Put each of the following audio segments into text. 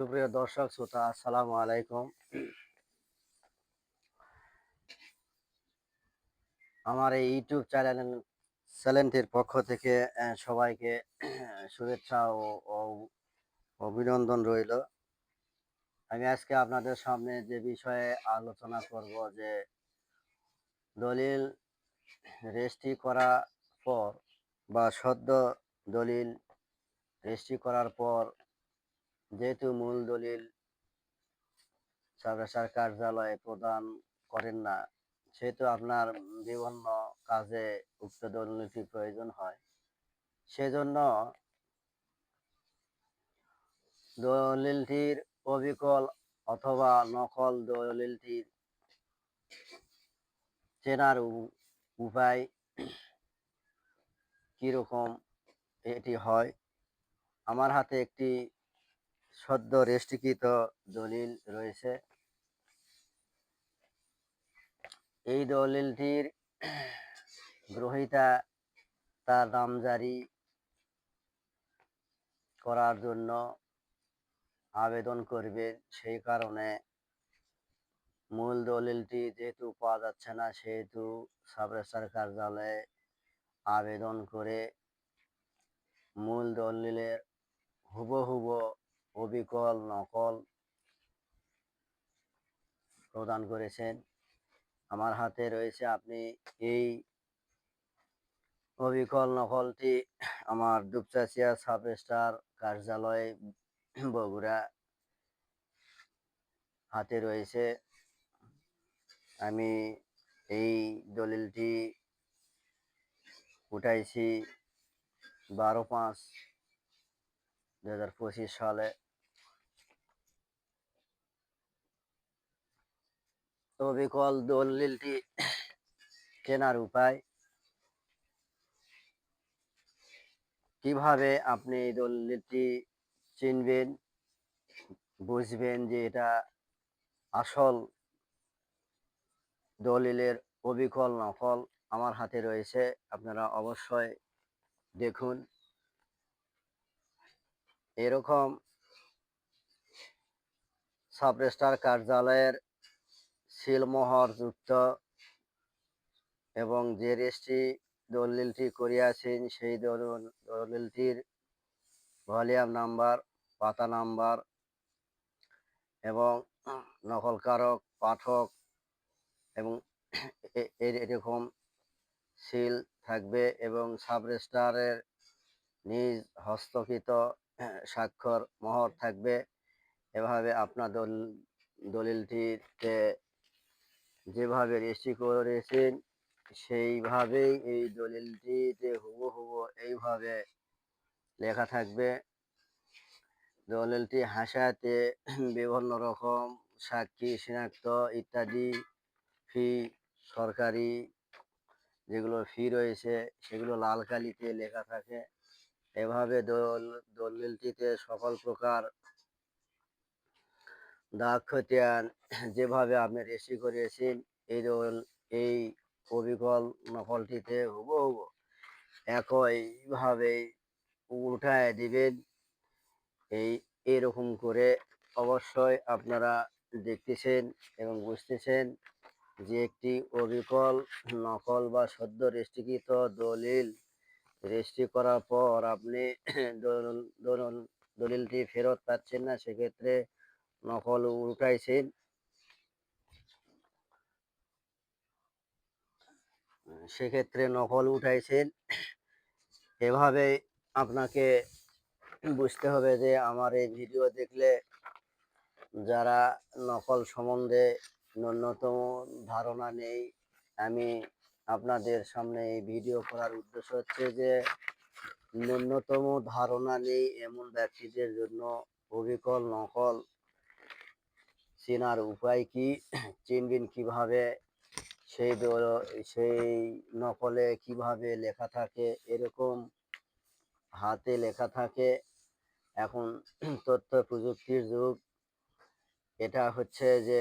সুপ্রিয় দর্শক, শ্রোতা, আসসালামু আলাইকুম। আমার এই ইউটিউব চ্যানেল চ্যানেলটির পক্ষ থেকে সবাইকে শুভেচ্ছা ও অভিনন্দন রইল। আমি আজকে আপনাদের সামনে যে বিষয়ে আলোচনা করব, যে দলিল রেজিস্ট্রি করা পর বা সদ্য দলিল রেজিস্ট্রি করার পর যেহেতু মূল দলিল সার্ভেসার কার্যালয়ে প্রদান করেন না, সেহেতু আপনার বিভিন্ন কাজে উক্ত দলিলটি প্রয়োজন হয়। সেজন্য দলিলটির অবিকল অথবা নকল দলিলটির চেনার উপায় কীরকম এটি হয়? আমার হাতে একটি সদ্য রেজিস্ট্রিকৃত দলিল রয়েছে। এই দলিলটির গ্রহীতা তার নামজারি করার জন্য আবেদন করবে। সেই কারণে মূল দলিলটি যেহেতু পাওয়া যাচ্ছে না, সেহেতু সাবরেস্টার কার্যালয়ে আবেদন করে মূল দলিলের হুবহুব অবিকল নকল প্রদান করেছেন। আমার হাতে রয়েছে আপনি এই অবিকল, নকলটি। আমার দুপচাচিয়া সাব রেজিস্ট্রার কার্যালয়ে বগুড়া হাতে রয়েছে। আমি এই দলিলটি উঠাইছি বারো পাঁচ দু হাজার অবিকল দলিলটি কেনার উপায়। কীভাবে আপনি এই দলিলটি চিনবেন, বুঝবেন যে এটা আসল দলিলের অবিকল নকল আমার হাতে রয়েছে, আপনারা অবশ্যই দেখুন। এরকম সাব রেজিস্ট্রার কার্যালয়ের সিলমোহর যুক্ত এবং যে রেজিস্ট্রি দলিলটি করিয়াছেন, সেই দলিল দলিলটির ভলিউম নাম্বার পাতা নাম্বার এবং নকলকারক, পাঠক এবং এরকম সিল থাকবে এবং সাব রেজিস্ট্রারের নিজ হস্তকৃত স্বাক্ষর, মোহর থাকবে। এভাবে আপনার দল, দলিলটিতে যেভাবে রেজিস্ট্রি করেছেন, সেইভাবেই এই দলিলটিতে হুবহুবু এইভাবে লেখা থাকবে। দলিলটি হাসাতে বিভিন্ন রকম সাক্ষী, শনাক্ত ইত্যাদি ফি, সরকারি যেগুলো ফি রয়েছে, সেগুলো লাল কালিতে লেখা থাকে। এভাবে দল, দলিলটিতে সকল প্রকার দাগ খতিয়ান যেভাবে আপনি রেসি করিয়েছেন এই দল, এই অবিকল নকলটিতে হুবহু একইভাবে উঠায় দিবেন। এই, এরকম করে অবশ্যই আপনারা দেখতেছেন এবং বুঝতেছেন যে একটি অবিকল নকল বা সদ্য রেজিস্ট্রিকৃত দলিল রেজিস্ট্রি করার পর আপনি দলিল দলিল- দলিলটি ফেরত পাচ্ছেন না, সেক্ষেত্রে নকল উল্টাইছেন। সেক্ষেত্রে নকল উঠাইছেন এভাবে আপনাকে বুঝতে হবে যে আমার এই ভিডিও দেখলে যারা নকল সম্বন্ধে ন্যূনতম ধারণা নেই, আমি আপনাদের সামনে এই ভিডিও করার উদ্দেশ্য হচ্ছে যে ন্যূনতম ধারণা নেই এমন ব্যক্তিদের জন্য অবিকল নকল চেনার উপায় কি? চিনবেন কীভাবে? সেই সেই নকলে কীভাবে লেখা থাকে? এরকম হাতে লেখা থাকে। এখন তথ্য প্রযুক্তির যুগ। এটা হচ্ছে যে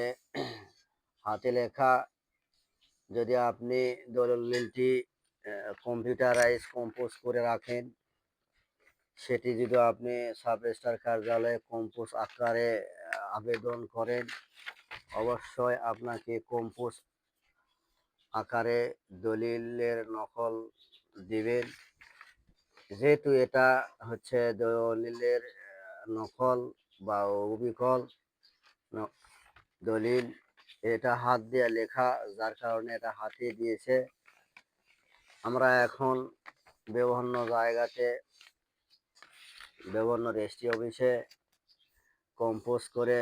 হাতে লেখা, যদি আপনি দলিলটি কম্পিউটারাইজ কম্পোজ করে রাখেন, সেটি যদি আপনি সাব রেজিস্ট্রার কার্যালয়ে কম্পোজ আকারে আবেদন করেন, অবশ্যই আপনাকে কম্পোস্ট আকারে দলিলের নকল দিবেন। যেহেতু এটা হচ্ছে দলিলের নকল বা অবিকল দলিল, এটা হাত দিয়ে লেখা, যার কারণে এটা হাতিয়ে দিয়েছে। আমরা এখন বিভিন্ন জায়গাতে বিভিন্ন রেজিস্ট্রি অফিসে কম্পোজ করে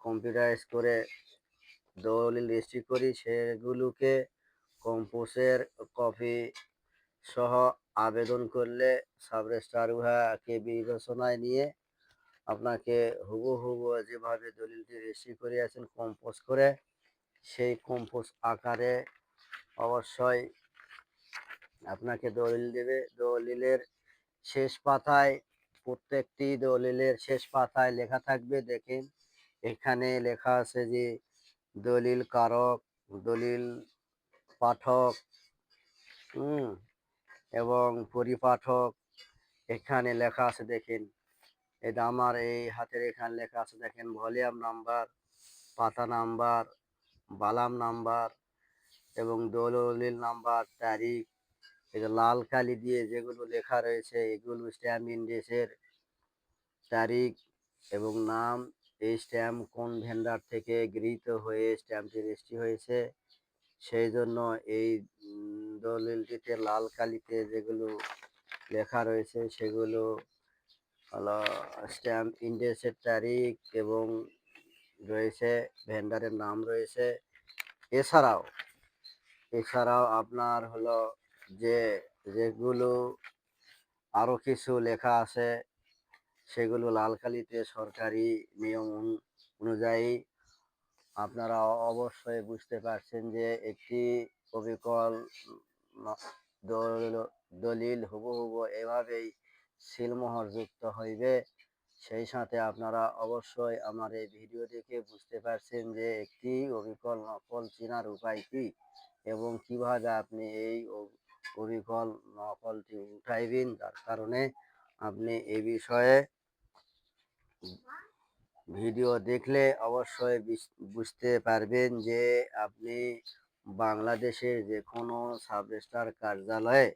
কম্পিউটারাইজ করে দলিল রেজিস্ট্রি করি, সেগুলোকে কম্পোজের কপি সহ আবেদন করলে সাব রেজিস্ট্রার উহাকে বিবেচনায় নিয়ে আপনাকে হুবহু যেভাবে দলিলটি রেজিস্ট্রি করিয়াছেন কম্পোজ করে, সেই কম্পোজ আকারে অবশ্যই আপনাকে দলিল দেবে। দলিলের শেষ পাতায় প্রত্যেকটি দলিলের শেষ পাতায় লেখা থাকবে, দেখেন। এখানে লেখা আছে যে, দলিল কারক, দলিল পাঠক, হুম, এবং পরিপাঠক। এখানে লেখা আছে, দেখেন। এটা আমার এই হাতের এখানে লেখা আছে, দেখেন, ভলিউম নাম্বার, পাতা নাম্বার, বালাম নাম্বার, এবং দলিল নাম্বার, তারিখ এটা লাল কালি দিয়ে যেগুলো লেখা রয়েছে, এগুলো স্ট্যাম্প ইন্ডেসের তারিখ এবং নাম, এই স্ট্যাম্প কোন ভেন্ডার থেকে গৃহীত হয়ে স্ট্যাম্পটি রেজিস্ট্রি হয়েছে, সেই জন্য এই দলিলটিতে লাল কালিতে যেগুলো লেখা রয়েছে, সেগুলো হলো স্ট্যাম্প ইন্ডেক্সের তারিখ এবং রয়েছে ভেন্ডারের নাম রয়েছে। এছাড়াও এছাড়াও আপনার হলো যে যেগুলো আরও কিছু লেখা আছে, সেগুলো লাল কালিতে সরকারি নিয়ম অনু- অনুযায়ী আপনারা অবশ্যই বুঝতে পারছেন যে একটি অবিকল দলিল হুবহুবু এভাবেই সিলমোহর যুক্ত হইবে। সেই সাথে আপনারা অবশ্যই আমার এই ভিডিও দেখে বুঝতে পারছেন যে একটি অবিকল নকল চেনার উপায় কী এবং কীভাবে আপনি এই অবিকল নকলটি উঠাইবেন যার কারণে আপনি এই বিষয়ে ভিডিও দেখলে অবশ্যই বুঝতে পারবেন যে আপনি বাংলাদেশের যে কোনো সাব রেজিস্ট্রার কার্যালয়ে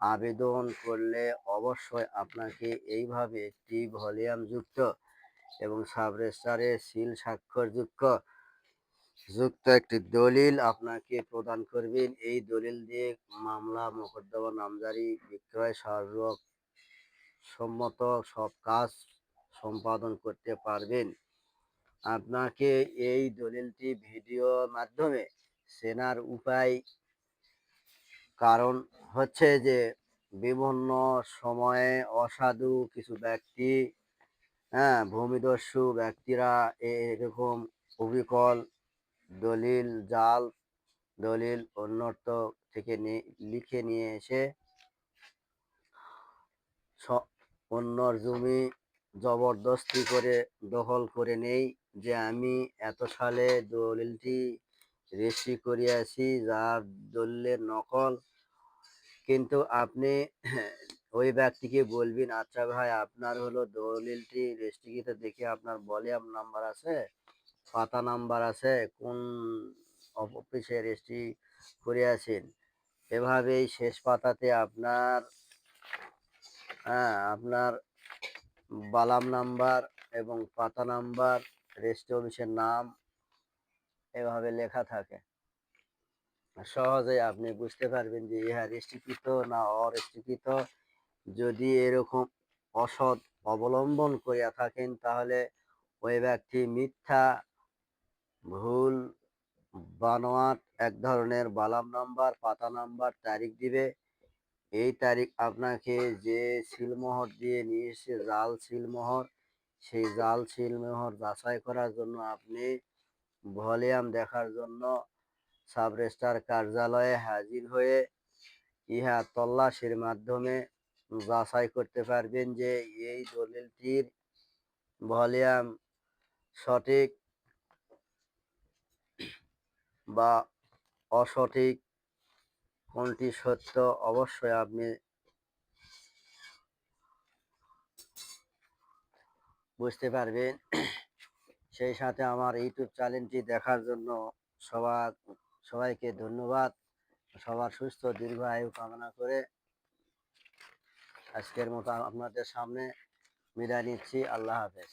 আবেদন করলে অবশ্যই আপনাকে এইভাবে একটি ভলিউম যুক্ত এবং সাব রেজিস্ট্রারের সিল স্বাক্ষরযুক্ত যুক্ত একটি দলিল আপনাকে প্রদান করবেন। এই দলিল দিয়ে মামলা, মোকদ্দমা, নামজারি, বিক্রয় সর্ব সম্মত সব কাজ সম্পাদন করতে পারবেন। আপনাকে এই দলিলটি ভিডিও মাধ্যমে চেনার উপায় কারণ হচ্ছে যে, বিভিন্ন সময়ে অসাধু কিছু ব্যক্তি হ্যাঁ ভূমিদস্যু ব্যক্তিরা এরকম অবিকল দলিল, জাল, দলিল অন্যত্র থেকে লিখে নিয়ে এসে অন্যর জমি জবরদস্তি করে দখল করে নেই যে আমি এত সালে দলিলটি রেজিস্ট্রি করিয়াছি যার দলিলের নকল। কিন্তু আপনি ওই ব্যক্তিকে বলবেন আচ্ছা ভাই, আপনার হলো দলিলটি রেজিস্ট্রিকৃত দেখে আপনার ভলিউম নাম্বার আছে? পাতা নাম্বার আছে, কোন অফিসে রেজিস্ট্রি করিয়াছেন? এভাবেই শেষ পাতাতে আপনার হ্যাঁ আপনার বালাম নাম্বার এবং পাতা নাম্বার, রেজিস্ট্রি অফিসের নাম এভাবে লেখা থাকে। সহজেই আপনি বুঝতে পারবেন যে ইহা রেস্ট্রিকৃত না অরেস্ট্রিকৃত যদি এরকম অসৎ অবলম্বন করিয়া থাকেন, তাহলে ওই ব্যক্তি মিথ্যা ভুল বানোয়াট এক ধরনের বালাম নাম্বার, পাতা নাম্বার তারিখ দিবে। এই তারিখ আপনাকে যে সিলমোহর দিয়ে নিয়ে এসে জাল সিলমোহর সেই জাল সিলমোহর যাচাই করার জন্য আপনি ভলিউম দেখার জন্য সাব রেজিস্ট্রার কার্যালয়ে হাজির হয়ে ইহা তল্লাশির মাধ্যমে যাচাই করতে পারবেন যে এই দলিলটির ভলিউম সঠিক বা অসঠিক কোনটি সত্য অবশ্যই আপনি বুঝতে পারবেন। সেই সাথে আমার ইউটিউব চ্যানেলটি দেখার জন্য সবার, সবাইকে ধন্যবাদ। সবার সুস্থ দীর্ঘ আয়ু কামনা করে আজকের মতো আপনাদের সামনে বিদায় নিচ্ছি। আল্লাহ হাফেজ।